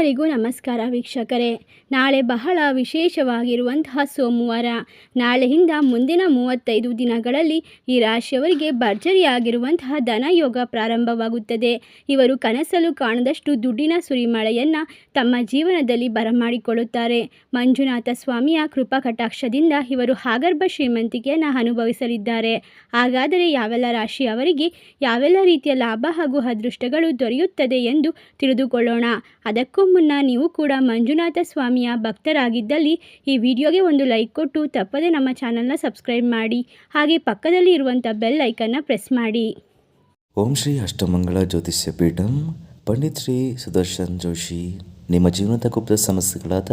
ಎಲ್ಲರಿಗೂ ನಮಸ್ಕಾರ ವೀಕ್ಷಕರೇ. ನಾಳೆ ಬಹಳ ವಿಶೇಷವಾಗಿರುವಂತಹ ಸೋಮವಾರ. ನಾಳೆಯಿಂದ ಮುಂದಿನ ಮೂವತ್ತೈದು ದಿನಗಳಲ್ಲಿ ಈ ರಾಶಿಯವರಿಗೆ ಭರ್ಜರಿಯಾಗಿರುವಂತಹ ಧನಯೋಗ ಪ್ರಾರಂಭವಾಗುತ್ತದೆ. ಇವರು ಕನಸಲು ಕಾಣದಷ್ಟು ದುಡ್ಡಿನ ಸುರಿಮಳೆಯನ್ನು ತಮ್ಮ ಜೀವನದಲ್ಲಿ ಬರಮಾಡಿಕೊಳ್ಳುತ್ತಾರೆ. ಮಂಜುನಾಥ ಸ್ವಾಮಿಯ ಕೃಪಾ ಕಟಾಕ್ಷದಿಂದ ಇವರು ಹಾಗರ್ಭ ಶ್ರೀಮಂತಿಕೆಯನ್ನು ಅನುಭವಿಸಲಿದ್ದಾರೆ. ಹಾಗಾದರೆ ಯಾವೆಲ್ಲ ರಾಶಿಯವರಿಗೆ ಯಾವೆಲ್ಲ ರೀತಿಯ ಲಾಭ ಹಾಗೂ ಅದೃಷ್ಟಗಳು ದೊರೆಯುತ್ತದೆ ಎಂದು ತಿಳಿದುಕೊಳ್ಳೋಣ. ಅದಕ್ಕೂ ಮುನ್ನ ನೀವು ಕೂಡ ಮಂಜುನಾಥ ಸ್ವಾಮಿಯ ಭಕ್ತರಾಗಿದ್ದಲ್ಲಿ ಈ ವಿಡಿಯೋಗೆ ಒಂದು ಲೈಕ್ ಕೊಟ್ಟು ತಪ್ಪದೆ ನಮ್ಮ ಚಾನಲ್ನ ಸಬ್ಸ್ಕ್ರೈಬ್ ಮಾಡಿ, ಹಾಗೆ ಪಕ್ಕದಲ್ಲಿ ಇರುವಂಥ ಬೆಲ್ ಐಕನ್ನ ಪ್ರೆಸ್ ಮಾಡಿ. ಓಂ ಶ್ರೀ ಅಷ್ಟಮಂಗಳ ಜ್ಯೋತಿಷ್ಯ ಪೀಠಂ, ಪಂಡಿತ್ ಶ್ರೀ ಸುದರ್ಶನ್ ಜೋಶಿ. ನಿಮ್ಮ ಜೀವನದ ಗುಪ್ತ ಸಮಸ್ಯೆಗಳಾದ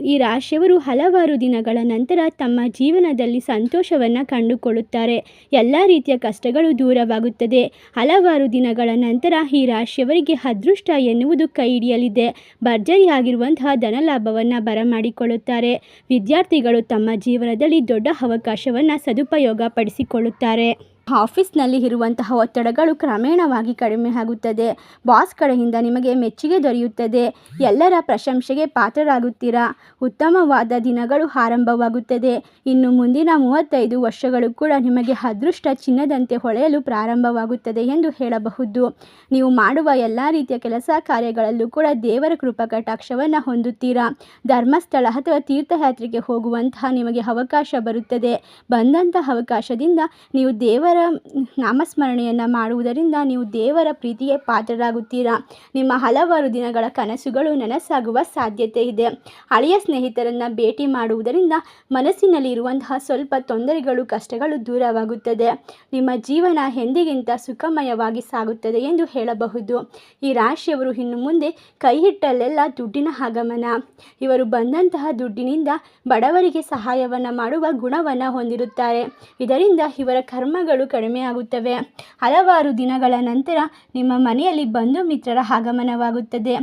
ಈ ರಾಶಿಯವರು ಹಲವಾರು ದಿನಗಳ ನಂತರ ತಮ್ಮ ಜೀವನದಲ್ಲಿ ಸಂತೋಷವನ್ನು ಕಂಡುಕೊಳ್ಳುತ್ತಾರೆ. ಎಲ್ಲ ರೀತಿಯ ಕಷ್ಟಗಳು ದೂರವಾಗುತ್ತದೆ. ಹಲವಾರು ದಿನಗಳ ನಂತರ ಈ ರಾಶಿಯವರಿಗೆ ಅದೃಷ್ಟ ಎನ್ನುವುದು ಕೈ ಹಿಡಿಯಲಿದೆ. ಭರ್ಜರಿಯಾಗಿರುವಂತಹ ಧನಲಾಭವನ್ನು ಬರಮಾಡಿಕೊಳ್ಳುತ್ತಾರೆ. ವಿದ್ಯಾರ್ಥಿಗಳು ತಮ್ಮ ಜೀವನದಲ್ಲಿ ದೊಡ್ಡ ಅವಕಾಶವನ್ನು ಸದುಪಯೋಗ ಪಡಿಸಿಕೊಳ್ಳುತ್ತಾರೆ ಆಫೀಸ್ನಲ್ಲಿ ಇರುವಂತಹ ಒತ್ತಡಗಳು ಕ್ರಮೇಣವಾಗಿ ಕಡಿಮೆ ಆಗುತ್ತದೆ. ಬಾಸ್ ಕಡೆಯಿಂದ ನಿಮಗೆ ಮೆಚ್ಚುಗೆ ದೊರೆಯುತ್ತದೆ. ಎಲ್ಲರ ಪ್ರಶಂಸೆಗೆ ಪಾತ್ರರಾಗುತ್ತೀರಾ? ಉತ್ತಮವಾದ ದಿನಗಳು ಆರಂಭವಾಗುತ್ತದೆ. ಇನ್ನು ಮುಂದಿನ ಮೂವತ್ತೈದು ವರ್ಷಗಳು ಕೂಡ ನಿಮಗೆ ಅದೃಷ್ಟ ಚಿನ್ನದಂತೆ ಹೊಳೆಯಲು ಪ್ರಾರಂಭವಾಗುತ್ತದೆ ಎಂದು ಹೇಳಬಹುದು. ನೀವು ಮಾಡುವ ಎಲ್ಲ ರೀತಿಯ ಕೆಲಸ ಕಾರ್ಯಗಳಲ್ಲೂ ಕೂಡ ದೇವರ ಕೃಪಾ ಕಟಾಕ್ಷವನ್ನು ಹೊಂದುತ್ತೀರಾ? ಧರ್ಮಸ್ಥಳ ಅಥವಾ ತೀರ್ಥಯಾತ್ರೆಗೆ ಹೋಗುವಂತಹ ನಿಮಗೆ ಅವಕಾಶ ಬರುತ್ತದೆ. ಬಂದಂತಹ ಅವಕಾಶದಿಂದ ನೀವು ದೇವರ ನಾಮಸ್ಮರಣೆಯನ್ನು ಮಾಡುವುದರಿಂದ ನೀವು ದೇವರ ಪ್ರೀತಿಗೆ ಪಾತ್ರರಾಗುತ್ತೀರಾ? ನಿಮ್ಮ ಹಲವಾರು ದಿನಗಳ ಕನಸುಗಳು ನನಸಾಗುವ ಸಾಧ್ಯತೆ ಇದೆ. ಹಳೆಯ ಸ್ನೇಹಿತರನ್ನು ಭೇಟಿ ಮಾಡುವುದರಿಂದ ಮನಸ್ಸಿನಲ್ಲಿ ಇರುವಂತಹ ಸ್ವಲ್ಪ ತೊಂದರೆಗಳು, ಕಷ್ಟಗಳು ದೂರವಾಗುತ್ತದೆ. ನಿಮ್ಮ ಜೀವನ ಎಂದಿಗಿಂತ ಸುಖಮಯವಾಗಿ ಸಾಗುತ್ತದೆ ಎಂದು ಹೇಳಬಹುದು. ಈ ರಾಶಿಯವರು ಇನ್ನು ಮುಂದೆ ಕೈ ಹಿಟ್ಟಲ್ಲೆಲ್ಲ ದುಡ್ಡಿನ ಆಗಮನ. ಇವರು ಬಂದಂತಹ ದುಡ್ಡಿನಿಂದ ಬಡವರಿಗೆ ಸಹಾಯವನ್ನು ಮಾಡುವ ಗುಣವನ್ನು ಹೊಂದಿರುತ್ತಾರೆ. ಇದರಿಂದ ಇವರ ಕರ್ಮಗಳು ಕಡಿಮೆಯಾಗುತ್ತವೆ ಹಲವಾರು ದಿನಗಳ ನಂತರ ನಿಮ್ಮ ಮನೆಯಲ್ಲಿ ಬಂಧು ಮಿತ್ರರ ಆಗಮನವಾಗುತ್ತದೆ.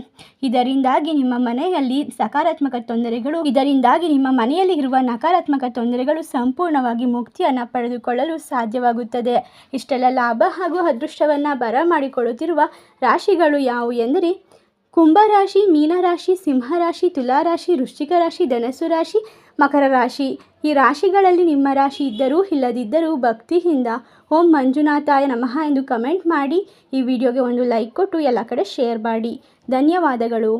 ಇದರಿಂದಾಗಿ ನಿಮ್ಮ ಮನೆಯಲ್ಲಿ ಸಕಾರಾತ್ಮಕ ತೊಂದರೆಗಳು, ಇದರಿಂದಾಗಿ ನಿಮ್ಮ ಮನೆಯಲ್ಲಿ ಇರುವ ನಕಾರಾತ್ಮಕ ತೊಂದರೆಗಳು ಸಂಪೂರ್ಣವಾಗಿ ಮುಕ್ತಿಯನ್ನು ಪಡೆದುಕೊಳ್ಳಲು ಸಾಧ್ಯವಾಗುತ್ತದೆ. ಇಷ್ಟೆಲ್ಲ ಲಾಭ ಹಾಗೂ ಅದೃಷ್ಟವನ್ನು ಬರಮಾಡಿಕೊಳ್ಳುತ್ತಿರುವ ರಾಶಿಗಳು ಯಾವುವು ಎಂದರೆ ಕುಂಭರಾಶಿ, ಮೀನರಾಶಿ, ಸಿಂಹರಾಶಿ, ತುಲಾರಾಶಿ ವೃಶ್ಚಿಕ ರಾಶಿ ಧನಸ್ಸು ರಾಶಿ ಮಕರ ರಾಶಿ ಈ ರಾಶಿಗಳಲ್ಲಿ ನಿಮ್ಮ ರಾಶಿ ಇದ್ದರೂ ಇಲ್ಲದಿದ್ದರೂ ಭಕ್ತಿಯಿಂದ ಓಂ ಮಂಜುನಾಥಾಯ ನಮಃ ಎಂದು ಕಮೆಂಟ್ ಮಾಡಿ ಈ ವಿಡಿಯೋಗೆ ಒಂದು ಲೈಕ್ ಕೊಟ್ಟು ಎಲ್ಲ ಕಡೆ ಶೇರ್ ಮಾಡಿ. ಧನ್ಯವಾದಗಳು.